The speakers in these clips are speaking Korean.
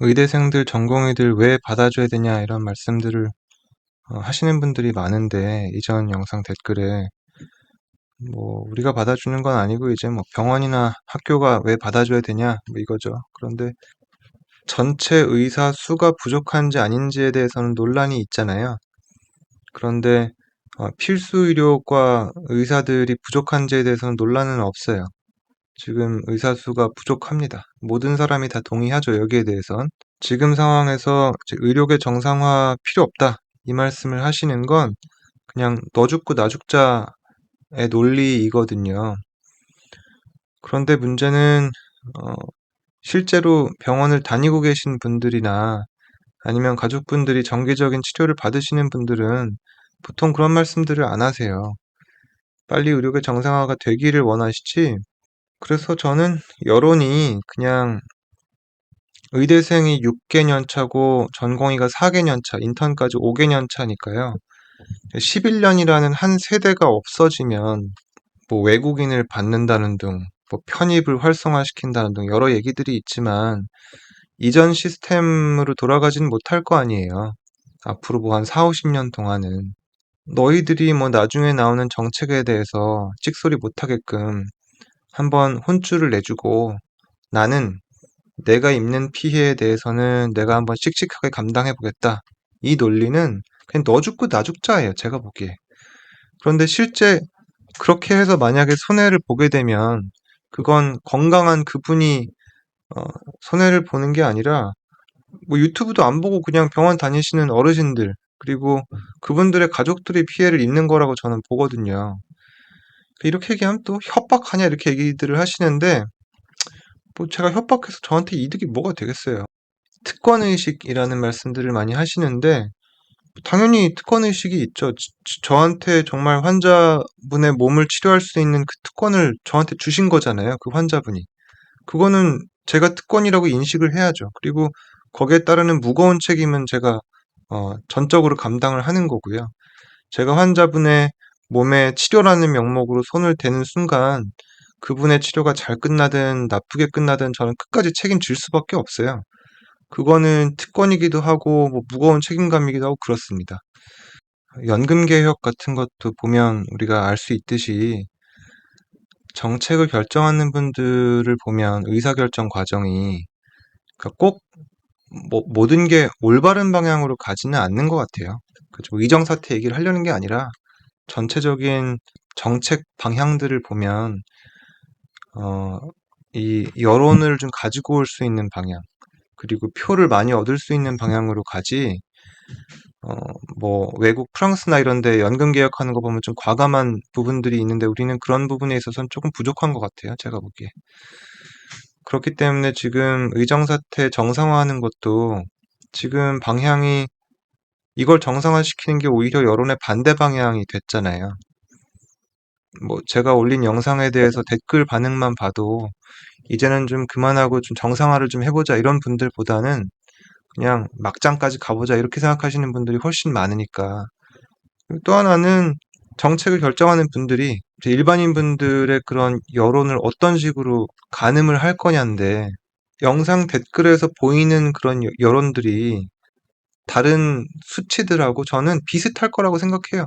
의대생들, 전공의들 왜 받아줘야 되냐 이런 말씀들을 어, 하시는 분들이 많은데 이전 영상 댓글에 뭐 우리가 받아주는 건 아니고 이제 뭐 병원이나 학교가 왜 받아줘야 되냐 뭐 이거죠. 그런데 전체 의사 수가 부족한지 아닌지에 대해서는 논란이 있잖아요. 그런데 어, 필수 의료과 의사들이 부족한지에 대해서는 논란은 없어요. 지금 의사 수가 부족합니다. 모든 사람이 다 동의하죠. 여기에 대해선. 지금 상황에서 의료계 정상화 필요 없다. 이 말씀을 하시는 건 그냥 너 죽고 나 죽자의 논리이거든요. 그런데 문제는 어, 실제로 병원을 다니고 계신 분들이나 아니면 가족분들이 정기적인 치료를 받으시는 분들은 보통 그런 말씀들을 안 하세요. 빨리 의료계 정상화가 되기를 원하시지. 그래서 저는 여론이 그냥 의대생이 6개년 차고 전공의가 4개년 차, 인턴까지 5개년 차니까요. 11년이라는 한 세대가 없어지면 뭐 외국인을 받는다는 등, 뭐 편입을 활성화시킨다는 등 여러 얘기들이 있지만 이전 시스템으로 돌아가진 못할 거 아니에요. 앞으로 뭐 한 4, 50년 동안은. 너희들이 뭐 나중에 나오는 정책에 대해서 찍소리 못하게끔 한번 혼쭐을 내주고 나는 내가 입는 피해에 대해서는 내가 한번 씩씩하게 감당해 보겠다. 이 논리는 그냥 너 죽고 나 죽자예요. 제가 보기에. 그런데 실제 그렇게 해서 만약에 손해를 보게 되면 그건 건강한 그분이 어, 손해를 보는 게 아니라 뭐 유튜브도 안 보고 그냥 병원 다니시는 어르신들 그리고 그분들의 가족들이 피해를 입는 거라고 저는 보거든요. 이렇게 얘기하면 또 협박하냐 이렇게 얘기들을 하시는데 뭐 제가 협박해서 저한테 이득이 뭐가 되겠어요. 특권의식이라는 말씀들을 많이 하시는데 당연히 특권의식이 있죠. 저한테 정말 환자분의 몸을 치료할 수 있는 그 특권을 저한테 주신 거잖아요. 그 환자분이. 그거는 제가 특권이라고 인식을 해야죠. 그리고 거기에 따르는 무거운 책임은 제가 어, 전적으로 감당을 하는 거고요. 제가 환자분의 몸에 치료라는 명목으로 손을 대는 순간 그분의 치료가 잘 끝나든 나쁘게 끝나든 저는 끝까지 책임질 수밖에 없어요. 그거는 특권이기도 하고 뭐 무거운 책임감이기도 하고 그렇습니다. 연금 개혁 같은 것도 보면 우리가 알 수 있듯이 정책을 결정하는 분들을 보면 의사결정 과정이 그러니까 꼭 뭐, 모든 게 올바른 방향으로 가지는 않는 것 같아요. 그죠? 의정 사태 얘기를 하려는 게 아니라 전체적인 정책 방향들을 보면 어, 이 여론을 좀 가지고 올 수 있는 방향, 그리고 표를 많이 얻을 수 있는 방향으로 가지, 어, 뭐, 외국 프랑스나 이런 데 연금 개혁하는 거 보면 좀 과감한 부분들이 있는데 우리는 그런 부분에 있어서는 조금 부족한 것 같아요. 제가 보기에. 그렇기 때문에 지금 의정 사태 정상화하는 것도 지금 방향이 이걸 정상화시키는 게 오히려 여론의 반대 방향이 됐잖아요. 뭐 제가 올린 영상에 대해서 댓글 반응만 봐도 이제는 좀 그만하고 좀 정상화를 좀 해보자 이런 분들보다는 그냥 막장까지 가보자 이렇게 생각하시는 분들이 훨씬 많으니까 또 하나는 정책을 결정하는 분들이 일반인 분들의 그런 여론을 어떤 식으로 가늠을 할 거냐인데 영상 댓글에서 보이는 그런 여론들이 다른 수치들하고 저는 비슷할 거라고 생각해요.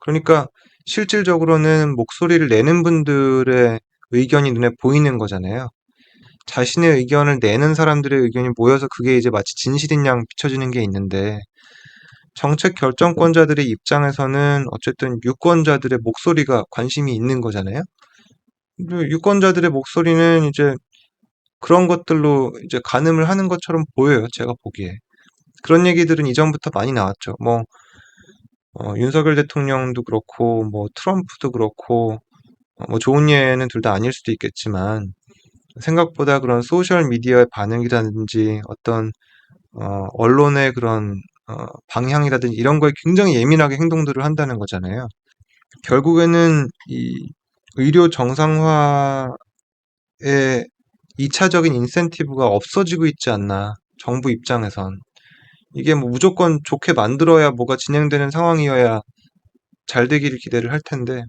그러니까 실질적으로는 목소리를 내는 분들의 의견이 눈에 보이는 거잖아요. 자신의 의견을 내는 사람들의 의견이 모여서 그게 이제 마치 진실인 양 비춰지는 게 있는데 정책 결정권자들의 입장에서는 어쨌든 유권자들의 목소리가 관심이 있는 거잖아요. 유권자들의 목소리는 이제 그런 것들로 이제 가늠을 하는 것처럼 보여요. 제가 보기에. 그런 얘기들은 이전부터 많이 나왔죠. 뭐 어, 윤석열 대통령도 그렇고 뭐 트럼프도 그렇고 어, 뭐 좋은 예는 둘 다 아닐 수도 있겠지만 생각보다 그런 소셜 미디어의 반응이라든지 어떤 어, 언론의 그런 어, 방향이라든지 이런 거에 굉장히 예민하게 행동들을 한다는 거잖아요. 결국에는 이 의료 정상화의 2차적인 인센티브가 없어지고 있지 않나 정부 입장에선 이게 뭐 무조건 좋게 만들어야 뭐가 진행되는 상황이어야 잘 되기를 기대를 할 텐데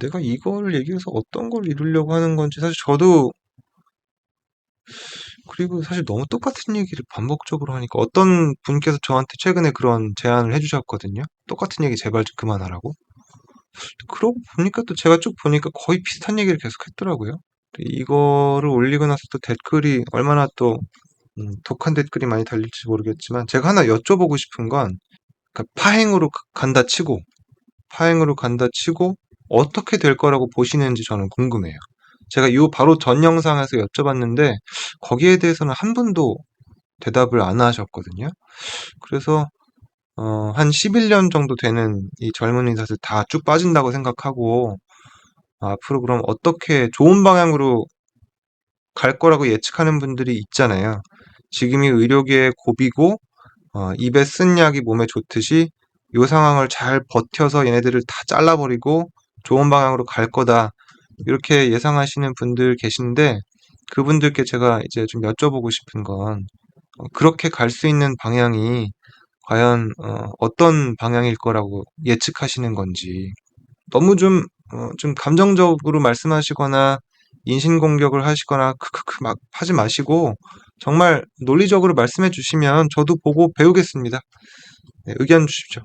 내가 이걸 얘기해서 어떤 걸 이루려고 하는 건지 사실 저도 그리고 사실 너무 똑같은 얘기를 반복적으로 하니까 어떤 분께서 저한테 최근에 그런 제안을 해주셨거든요. 똑같은 얘기 제발 좀 그만하라고. 그러고 보니까 또 제가 쭉 보니까 거의 비슷한 얘기를 계속 했더라고요. 이거를 올리고 나서 또 댓글이 얼마나 또 음, 독한 댓글이 많이 달릴지 모르겠지만 제가 하나 여쭤보고 싶은 건 그러니까 파행으로 가- 간다 치고 파행으로 간다 치고 어떻게 될 거라고 보시는지 저는 궁금해요. 제가 이 바로 전 영상에서 여쭤봤는데 거기에 대해서는 한 분도 대답을 안 하셨거든요. 그래서 어, 한 11년 정도 되는 이 젊은 인사들 다 쭉 빠진다고 생각하고 앞으로 그럼 어떻게 좋은 방향으로 갈 거라고 예측하는 분들이 있잖아요. 지금이 의료계의 고비고 어, 입에 쓴 약이 몸에 좋듯이 이 상황을 잘 버텨서 얘네들을 다 잘라버리고 좋은 방향으로 갈 거다. 이렇게 예상하시는 분들 계신데 그분들께 제가 이제 좀 여쭤보고 싶은 건 어, 그렇게 갈 수 있는 방향이 과연 어, 떤 방향일 거라고 예측하시는 건지 너무 좀, 어, 좀 감정적으로 말씀하시거나 인신공격을 하시거나 크크크 막 하지 마시고 정말 논리적으로 말씀해 주시면 저도 보고 배우겠습니다. 네, 의견 주십시오.